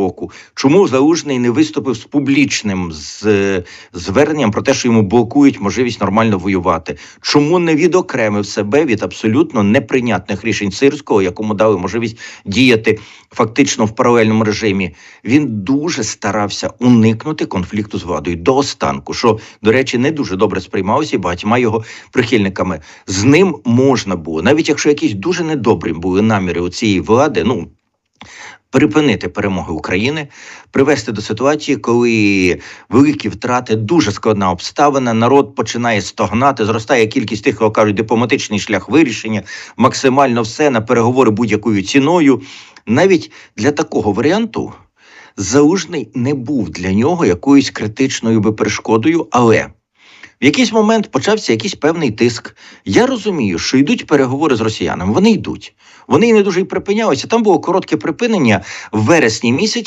року. Чому Залужний не виступив з публічним з е, зверненням про те, що йому блокують можливість нормально воювати? Чому не відокремив себе від абсолютно неприйнятних рішень сирського, якому дали можливість діяти фактично в паралельному режимі? Він дуже старався уникнути конфлікту з владою до останку, що, до речі, не дуже добре сприймалося і багатьма його прихильниками. З ним можна було, навіть якщо якісь дуже недобрі були наміри у цієї влади, ну. Припинити перемоги України, привести до ситуації, коли великі втрати, дуже складна обставина. Народ починає стогнати, зростає кількість тих, кого кажуть, дипломатичний шлях вирішення, максимально все на переговори будь-якою ціною. Навіть для такого варіанту Залужний не був для нього якоюсь критичною би перешкодою, але в якийсь момент почався якийсь певний тиск. Я розумію, що йдуть переговори з росіянами. Вони йдуть. Вони і не дуже й припинялися. Там було коротке припинення в вересні місяці.